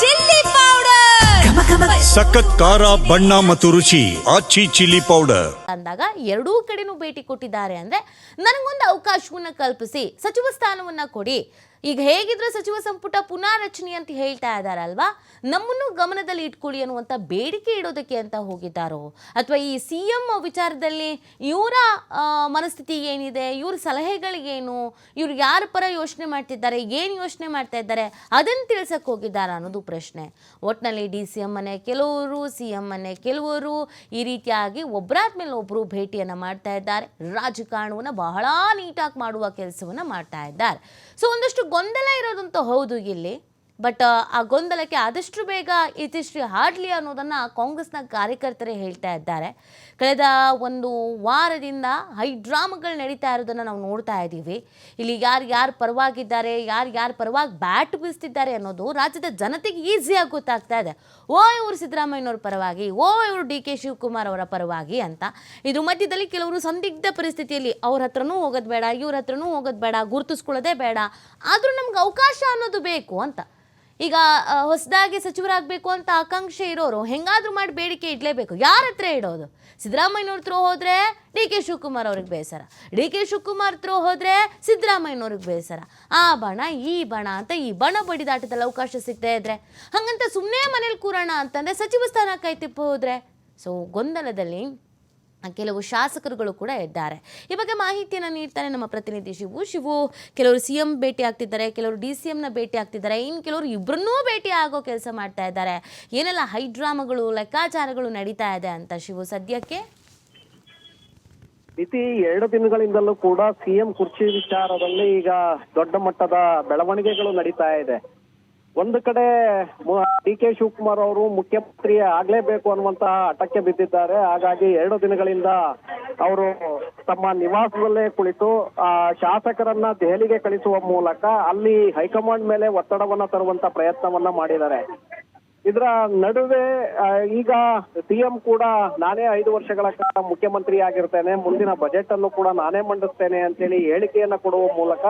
Chilli powder. ಸಖತ್ ಖಾರ ಬಣ್ಣ ಮತ್ತು ರುಚಿ ಆಚಿ ಚಿಲ್ಲಿ ಪೌಡರ್. ಅಂದಾಗ ಎರಡೂ ಕಡೆನೂ ಭೇಟಿ ಕೊಟ್ಟಿದ್ದಾರೆ ಅಂದ್ರೆ ನನಗೊಂದು ಅವಕಾಶವನ್ನ ಕಲ್ಪಿಸಿ ಸಚಿವ ಸ್ಥಾನವನ್ನ ಕೊಡಿ. ಈಗ ಹೇಗಿದ್ರೆ ಸಚಿವ ಸಂಪುಟ ಪುನಾರಚನೆ ಅಂತ ಹೇಳ್ತಾ ಇದ್ದಾರಲ್ವಾ ನಮ್ಮನ್ನು ಗಮನದಲ್ಲಿ ಇಟ್ಕೊಳ್ಳಿ ಅನ್ನುವಂಥ ಬೇಡಿಕೆ ಇಡೋದಕ್ಕೆ ಅಂತ ಹೋಗಿದ್ದಾರೋ? ಅಥವಾ ಈ ಸಿ ಎಂ ವಿಚಾರದಲ್ಲಿ ಇವರ ಮನಸ್ಥಿತಿ ಏನಿದೆ, ಇವ್ರ ಸಲಹೆಗಳಿಗೇನು, ಇವ್ರು ಯಾರ ಪರ ಯೋಚನೆ ಮಾಡ್ತಿದ್ದಾರೆ, ಏನು ಯೋಚನೆ ಮಾಡ್ತಾ ಇದ್ದಾರೆ, ಅದನ್ನು ತಿಳ್ಸಕ್ಕೆ ಹೋಗಿದ್ದಾರಾ ಅನ್ನೋದು ಪ್ರಶ್ನೆ. ಒಟ್ಟಿನಲ್ಲಿ ಡಿ ಸಿ ಎಂ ಮನೆ, ಕೆಲವರು ಸಿ ಎಂ ಮನೆ, ಕೆಲವರು ಈ ರೀತಿಯಾಗಿ ಒಬ್ಬರಾದ್ಮೇಲೆ ಒಬ್ಬರು ಭೇಟಿಯನ್ನು ಮಾಡ್ತಾ ಇದ್ದಾರೆ. ರಾಜಕಾರಣವನ್ನು ಬಹಳ ನೀಟಾಗಿ ಮಾಡುವ ಕೆಲಸವನ್ನು ಮಾಡ್ತಾ ಇದ್ದಾರೆ. ಸೊ ಒಂದಷ್ಟು ಗೊಂದಲ ಇರೋದಂತೂ ಹೌದು ಇಲ್ಲಿ. ಬಟ್ ಆ ಗೊಂದಲಕ್ಕೆ ಆದಷ್ಟು ಬೇಗ ಇತಿಶ್ರೀ ಹಾಡ್ಲಿ ಅನ್ನೋದನ್ನು ಕಾಂಗ್ರೆಸ್ನ ಕಾರ್ಯಕರ್ತರೇ ಹೇಳ್ತಾ ಇದ್ದಾರೆ. ಕಳೆದ ಒಂದು ವಾರದಿಂದ ಹೈಡ್ರಾಮಗಳು ನಡೀತಾ ಇರೋದನ್ನು ನಾವು ನೋಡ್ತಾ ಇದ್ದೀವಿ. ಇಲ್ಲಿ ಯಾರು ಯಾರು ಪರವಾಗಿದ್ದಾರೆ, ಯಾರು ಯಾರು ಪರವಾಗಿ ಬ್ಯಾಟ್ ಬೀಸ್ತಿದ್ದಾರೆ ಅನ್ನೋದು ರಾಜ್ಯದ ಜನತೆಗೆ ಈಸಿಯಾಗಿ ಗೊತ್ತಾಗ್ತಾ ಇದೆ. ಓ ಇವರು ಸಿದ್ದರಾಮಯ್ಯನವ್ರ ಪರವಾಗಿ ಓ ಇವರು ಡಿ ಕೆ ಶಿವಕುಮಾರ್ ಅವರ ಪರವಾಗಿ ಅಂತ. ಇದ್ರ ಮಧ್ಯದಲ್ಲಿ ಕೆಲವರು ಸಂದಿಗ್ಧ ಪರಿಸ್ಥಿತಿಯಲ್ಲಿ ಅವ್ರ ಹತ್ರನೂ ಹೋಗೋದು ಬೇಡ, ಇವ್ರ ಹತ್ರನೂ ಹೋಗೋದು ಬೇಡ, ಗುರುತಿಸ್ಕೊಳ್ಳೋದೇ ಬೇಡ. ಆದರೂ ನಮ್ಗೆ ಅವಕಾಶ ಅನ್ನೋದು ಬೇಕು ಅಂತ. ಈಗ ಹೊಸದಾಗಿ ಸಚಿವರಾಗಬೇಕು ಅಂತ ಆಕಾಂಕ್ಷೆ ಇರೋರು ಹೆಂಗಾದ್ರೂ ಮಾಡಿ ಬೇಡಿಕೆ ಇಡಲೇಬೇಕು. ಯಾರ ಹತ್ರ ಇಡೋದು? ಸಿದ್ದರಾಮಯ್ಯನವ್ರ ಹತ್ರ ಹೋದರೆ ಡಿ ಕೆ ಶಿವಕುಮಾರ್ ಅವ್ರಿಗೆ ಬೇಸರ. ಡಿ ಕೆ ಶಿವಕುಮಾರ್ ಹತ್ರ ಹೋದರೆ ಸಿದ್ದರಾಮಯ್ಯನವ್ರಿಗೆ ಬೇಸರ. ಆ ಬಣ, ಈ ಬಣ ಅಂತ ಈ ಬಣ ಬಡಿದಾಟದಲ್ಲಿ ಅವಕಾಶ ಸಿಗ್ತಾ ಇದ್ರೆ. ಹಂಗಂತ ಸುಮ್ಮನೆ ಮನೇಲಿ ಕೂರೋಣ ಅಂತಂದರೆ ಸಚಿವ ಸ್ಥಾನ ಕೈ ತಿಪ್ಪ ಹೋದರೆ. ಸೊ ಗೊಂದಲದಲ್ಲಿ ಕೆಲವು ಶಾಸಕರುಗಳು ಕೂಡ ಇದ್ದಾರೆ. ಈ ಬಗ್ಗೆ ಮಾಹಿತಿಯನ್ನು ನೀಡ್ತಾರೆ ನಮ್ಮ ಪ್ರತಿನಿಧಿ ಶಿವು. ಶಿವು, ಕೆಲವರು ಸಿ ಎಂ ಭೇಟಿ ಆಗ್ತಿದ್ದಾರೆ, ಕೆಲವರು ಡಿ ಸಿ ಎಂನ ಭೇಟಿ ಆಗ್ತಿದ್ದಾರೆ. ಇನ್ನು ಕೆಲವರು ಇಬ್ಬರನ್ನೂ ಭೇಟಿ ಆಗೋ ಕೆಲಸ ಮಾಡ್ತಾ ಇದ್ದಾರೆ. ಏನೆಲ್ಲ ಹೈಡ್ರಾಮಗಳು ಲೆಕ್ಕಾಚಾರಗಳು ನಡೀತಾ ಇದೆ ಅಂತ ಶಿವು ಸದ್ಯಕ್ಕೆ? ಇತಿ ಎರಡು ದಿನಗಳಿಂದಲೂ ಕೂಡ ಸಿಎಂ ಕುರ್ಚಿ ವಿಚಾರದಲ್ಲಿ ಈಗ ದೊಡ್ಡ ಮಟ್ಟದ ಬೆಳವಣಿಗೆಗಳು ನಡೀತಾ ಇದೆ. ಒಂದು ಕಡೆ ಡಿ ಕೆ ಶಿವಕುಮಾರ್ ಅವರು ಮುಖ್ಯಮಂತ್ರಿ ಆಗ್ಲೇಬೇಕು ಅನ್ನುವಂತಹ ಹಠಕ್ಕೆ ಬಿದ್ದಿದ್ದಾರೆ. ಹಾಗಾಗಿ ಎರಡು ದಿನಗಳಿಂದ ಅವರು ತಮ್ಮ ನಿವಾಸದಲ್ಲೇ ಕುಳಿತು, ಆ, ಶಾಸಕರನ್ನ ದೆಹಲಿಗೆ ಕಳಿಸುವ ಮೂಲಕ ಅಲ್ಲಿ ಹೈಕಮಾಂಡ್ ಮೇಲೆ ಒತ್ತಡವನ್ನ ತರುವಂತ ಪ್ರಯತ್ನವನ್ನ ಮಾಡಿದ್ದಾರೆ. ಇದರ ನಡುವೆ ಈಗ ಸಿಎಂ ಕೂಡ ನಾನೇ ಐದು ವರ್ಷಗಳ ಕಾಲ ಮುಖ್ಯಮಂತ್ರಿ ಆಗಿರ್ತೇನೆ ಮುಂದಿನ ಬಜೆಟ್ ಅನ್ನು ಕೂಡ ನಾನೇ ಮಂಡಿಸ್ತೇನೆ ಅಂತೇಳಿ ಹೇಳಿಕೆಯನ್ನ ಕೊಡುವ ಮೂಲಕ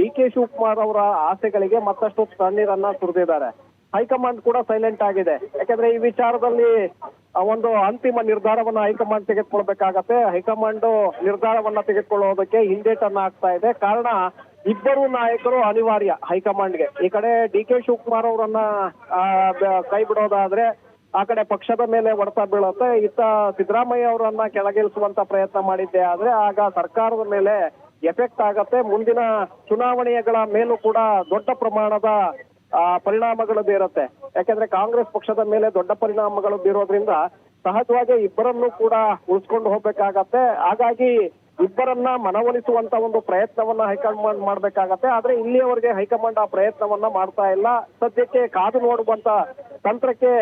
ಡಿ ಕೆ ಶಿವಕುಮಾರ್ ಅವರ ಆಸೆಗಳಿಗೆ ಮತ್ತಷ್ಟು ತಣ್ಣೀರನ್ನ ಸುರಿದಿದ್ದಾರೆ. ಹೈಕಮಾಂಡ್ ಕೂಡ ಸೈಲೆಂಟ್ ಆಗಿದೆ. ಯಾಕಂದ್ರೆ ಈ ವಿಚಾರದಲ್ಲಿ ಒಂದು ಅಂತಿಮ ನಿರ್ಧಾರವನ್ನ ಹೈಕಮಾಂಡ್ ತೆಗೆದುಕೊಳ್ಬೇಕಾಗತ್ತೆ. ಹೈಕಮಾಂಡ್ ನಿರ್ಧಾರವನ್ನ ತೆಗೆದುಕೊಳ್ಳೋದಕ್ಕೆ ಹಿಂದೇಟನ್ನ ಆಗ್ತಾ ಇದೆ. ಕಾರಣ, ಇಬ್ಬರು ನಾಯಕರು ಅನಿವಾರ್ಯ ಹೈಕಮಾಂಡ್ಗೆ. ಈ ಕಡೆ ಡಿ ಕೆ ಶಿವಕುಮಾರ್ ಅವರನ್ನ ಕೈ ಬಿಡೋದಾದ್ರೆ ಆ ಕಡೆ ಪಕ್ಷದ ಮೇಲೆ ಹೊಡೆತ ಬೀಳುತ್ತೆ. ಇತ್ತ ಸಿದ್ದರಾಮಯ್ಯ ಅವರನ್ನ ಕೆಳಗಿಳಿಸುವಂತ ಪ್ರಯತ್ನ ಮಾಡಿದ್ದೆ ಆದ್ರೆ, ಆಗ ಸರ್ಕಾರದ ಮೇಲೆ ಎಫೆಕ್ಟ್ ಆಗತ್ತೆ. ಮುಂದಿನ ಚುನಾವಣೆಗಳ ಮೇಲೂ ಕೂಡ ದೊಡ್ಡ ಪ್ರಮಾಣದ ಪರಿಣಾಮಗಳು ಬೀರುತ್ತೆ ಯಾಕಂದ್ರೆ ಕಾಂಗ್ರೆಸ್ ಪಕ್ಷದ ಮೇಲೆ ದೊಡ್ಡ ಪರಿಣಾಮಗಳು ಬೀರೋದ್ರಿಂದ ಸಹಜವಾಗಿ ಇಬ್ಬರನ್ನು ಕೂಡ ಉಳಿಸ್ಕೊಂಡು ಹೋಗ್ಬೇಕಾಗತ್ತೆ. ಹಾಗಾಗಿ ಇಬ್ಬರನ್ನ ಮನವೊಲಿಸುವಂತ ಒಂದು ಪ್ರಯತ್ನವನ್ನ ಹೈಕಮಾಂಡ್ ಮಾಡ್ಬೇಕಾಗತ್ತೆ. ಆದ್ರೆ ಇಲ್ಲಿಯವರೆಗೆ ಹೈಕಮಾಂಡ್ ಆ ಪ್ರಯತ್ನವನ್ನ ಮಾಡ್ತಾ ಇಲ್ಲ. ಸದ್ಯಕ್ಕೆ ಕಾದು ನೋಡುವಂತ ತಂತ್ರಕ್ಕೆ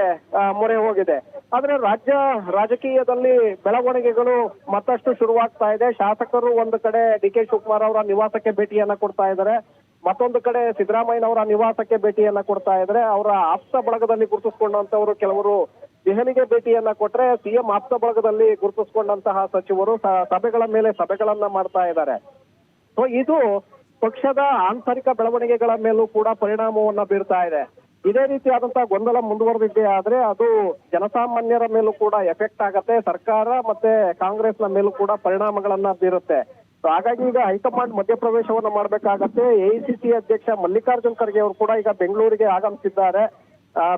ಮೊರೆ ಹೋಗಿದೆ. ಆದ್ರೆ ರಾಜ್ಯ, ರಾಜಕೀಯದಲ್ಲಿ ಬೆಳವಣಿಗೆಗಳು ಮತ್ತಷ್ಟು ಶುರುವಾಗ್ತಾ ಇದೆ. ಶಾಸಕರು ಒಂದು ಕಡೆ ಡಿ ಕೆ ಶಿವಕುಮಾರ್ ಅವರ ನಿವಾಸಕ್ಕೆ ಭೇಟಿಯನ್ನ ಕೊಡ್ತಾ ಇದ್ದಾರೆ. ಮತ್ತೊಂದು ಕಡೆ ಸಿದ್ದರಾಮಯ್ಯನವರ ನಿವಾಸಕ್ಕೆ ಭೇಟಿಯನ್ನ ಕೊಡ್ತಾ ಇದ್ದಾರೆ. ಅವರ ಆಪ್ತ ಬಳಗದಲ್ಲಿ ಗುರುತಿಸಿಕೊಂಡಂತವರು ಕೆಲವರು ದೆಹಲಿಗೆ ಭೇಟಿಯನ್ನ ಕೊಟ್ರೆ ಸಿಎಂ ಆಪ್ತ ಬಳಗದಲ್ಲಿ ಗುರುತಿಸಿಕೊಂಡಂತಹ ಸಚಿವರು ಸಭೆಗಳ ಮೇಲೆ ಸಭೆಗಳನ್ನ ಮಾಡ್ತಾ ಇದ್ದಾರೆ. ಸೊ ಇದು ಪಕ್ಷದ ಆಂತರಿಕ ಬೆಳವಣಿಗೆಗಳ ಮೇಲೂ ಕೂಡ ಪರಿಣಾಮವನ್ನ ಬೀರ್ತಾ ಇದೆ. ಇದೇ ರೀತಿಯಾದಂತಹ ಗೊಂದಲ ಮುಂದುವರೆದಿದ್ದೇ ಆದ್ರೆ ಅದು ಜನಸಾಮಾನ್ಯರ ಮೇಲೂ ಕೂಡ ಎಫೆಕ್ಟ್ ಆಗತ್ತೆ, ಸರ್ಕಾರ ಮತ್ತೆ ಕಾಂಗ್ರೆಸ್ನ ಮೇಲೂ ಕೂಡ ಪರಿಣಾಮಗಳನ್ನ ಬೀರುತ್ತೆ. ಸೊ ಹಾಗಾಗಿ ಈಗ ಹೈಕಮಾಂಡ್ ಮಧ್ಯಪ್ರವೇಶವನ್ನ ಮಾಡ್ಬೇಕಾಗತ್ತೆ. ಎಐಸಿಸಿ ಅಧ್ಯಕ್ಷ ಮಲ್ಲಿಕಾರ್ಜುನ್ ಖರ್ಗೆ ಅವರು ಕೂಡ ಈಗ ಬೆಂಗಳೂರಿಗೆ ಆಗಮಿಸಿದ್ದಾರೆ.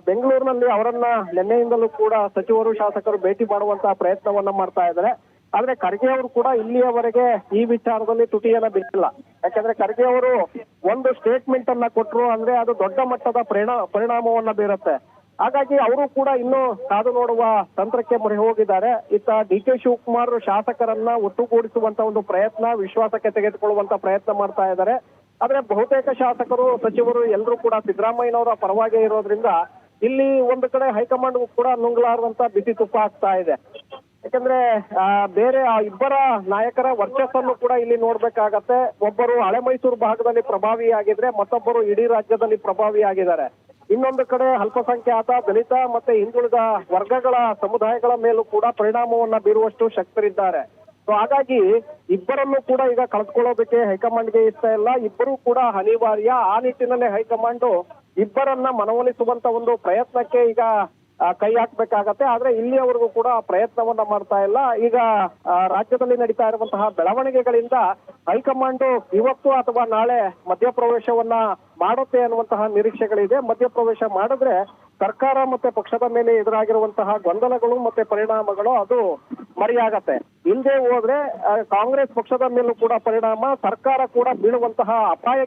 ಬೆಂಗಳೂರಿನಲ್ಲಿ ಅವರನ್ನ ನಿನ್ನೆಯಿಂದಲೂ ಕೂಡ ಸಚಿವರು, ಶಾಸಕರು ಭೇಟಿ ಮಾಡುವಂತಹ ಪ್ರಯತ್ನವನ್ನ ಮಾಡ್ತಾ ಇದ್ದಾರೆ. ಆದ್ರೆ ಖರ್ಗೆ ಅವರು ಕೂಡ ಇಲ್ಲಿಯವರೆಗೆ ಈ ವಿಚಾರದಲ್ಲಿ ತುಟಿಯನ್ನ ಬಿಟ್ಟಿಲ್ಲ. ಯಾಕಂದ್ರೆ ಖರ್ಗೆ ಅವರು ಒಂದು ಸ್ಟೇಟ್ಮೆಂಟ್ ಅನ್ನ ಕೊಟ್ರು ಅಂದ್ರೆ ಅದು ದೊಡ್ಡ ಮಟ್ಟದ ಪರಿಣಾ, ಪರಿಣಾಮವನ್ನ ಬೀರುತ್ತೆ. ಹಾಗಾಗಿ ಅವರು ಕೂಡ ಇನ್ನು ಕಾದು ನೋಡುವ ತಂತ್ರಕ್ಕೆ ಮೊರೆ ಹೋಗಿದ್ದಾರೆ. ಇತ್ತ ಡಿ ಕೆ ಶಿವಕುಮಾರ್ ಶಾಸಕರನ್ನ ಒಟ್ಟುಗೂಡಿಸುವಂತ ಒಂದು ಪ್ರಯತ್ನ, ವಿಶ್ವಾಸಕ್ಕೆ ತೆಗೆದುಕೊಳ್ಳುವಂತ ಪ್ರಯತ್ನ ಮಾಡ್ತಾ ಇದ್ದಾರೆ. ಆದ್ರೆ ಬಹುತೇಕ ಶಾಸಕರು, ಸಚಿವರು ಎಲ್ಲರೂ ಕೂಡ ಸಿದ್ದರಾಮಯ್ಯನವರ ಪರವಾಗಿ ಇರೋದ್ರಿಂದ ಇಲ್ಲಿ ಒಂದು ಕಡೆ ಹೈಕಮಾಂಡ್ ಕೂಡ ನುಂಗ್ಲಾರದಂತ ಬಿಸಿ ತುಪ್ಪ ಆಗ್ತಾ ಇದೆ. ಯಾಕಂದ್ರೆ ಆ, ಬೇರೆ ಆ ಇಬ್ಬರ ನಾಯಕರ ವರ್ಚಸ್ಸನ್ನು ಕೂಡ ಇಲ್ಲಿ ನೋಡ್ಬೇಕಾಗತ್ತೆ. ಒಬ್ಬರು ಹಳೆ ಮೈಸೂರು ಭಾಗದಲ್ಲಿ ಪ್ರಭಾವಿ ಆಗಿದ್ರೆ ಮತ್ತೊಬ್ಬರು ಇಡೀ ರಾಜ್ಯದಲ್ಲಿ ಪ್ರಭಾವಿ ಆಗಿದ್ದಾರೆ ಇನ್ನೊಂದು ಕಡೆ ಅಲ್ಪಸಂಖ್ಯಾತ ದಲಿತ ಮತ್ತೆ ಹಿಂದುಳಿದ ವರ್ಗಗಳ ಸಮುದಾಯಗಳ ಮೇಲೂ ಕೂಡ ಪರಿಣಾಮವನ್ನ ಬೀರುವಷ್ಟು ಶಕ್ತರಿದ್ದಾರೆ. ಸೊ ಹಾಗಾಗಿ ಇಬ್ಬರನ್ನು ಕೂಡ ಈಗ ಕಳೆದುಕೊಳ್ಳೋದಕ್ಕೆ ಹೈಕಮಾಂಡ್ಗೆ ಇಷ್ಟ ಇಲ್ಲ. ಇಬ್ಬರು ಕೂಡ ಅನಿವಾರ್ಯ. ಆ ನಿಟ್ಟಿನಲ್ಲಿ ಹೈಕಮಾಂಡ್ ಇಬ್ಬರನ್ನ ಮನವೊಲಿಸುವಂತ ಒಂದು ಪ್ರಯತ್ನಕ್ಕೆ ಈಗ ಕೈ ಹಾಕ್ಬೇಕಾಗತ್ತೆ. ಆದ್ರೆ ಇಲ್ಲಿಯವರೆಗೂ ಕೂಡ ಪ್ರಯತ್ನವನ್ನ ಮಾಡ್ತಾ ಇಲ್ಲ. ಈಗ ರಾಜ್ಯದಲ್ಲಿ ನಡೀತಾ ಇರುವಂತಹ ಬೆಳವಣಿಗೆಗಳಿಂದ ಹೈಕಮಾಂಡ್ ಇವತ್ತು ಅಥವಾ ನಾಳೆ ಮಧ್ಯಪ್ರವೇಶವನ್ನ ಮಾಡುತ್ತೆ ಅನ್ನುವಂತಹ ನಿರೀಕ್ಷೆಗಳಿದೆ. ಮಧ್ಯಪ್ರವೇಶ ಮಾಡಿದ್ರೆ ಸರ್ಕಾರ ಮತ್ತೆ ಪಕ್ಷದ ಮೇಲೆ ಎದುರಾಗಿರುವಂತಹ ಗೊಂದಲಗಳು ಮತ್ತೆ ಪರಿಣಾಮಗಳು ಅದು ಮರೆಯಾಗತ್ತೆ. ಇಲ್ಲದೆ ಹೋದ್ರೆ ಕಾಂಗ್ರೆಸ್ ಪಕ್ಷದ ಮೇಲೂ ಕೂಡ ಪರಿಣಾಮ, ಸರ್ಕಾರ ಕೂಡ ಬೀಳುವಂತಹ ಅಪಾಯ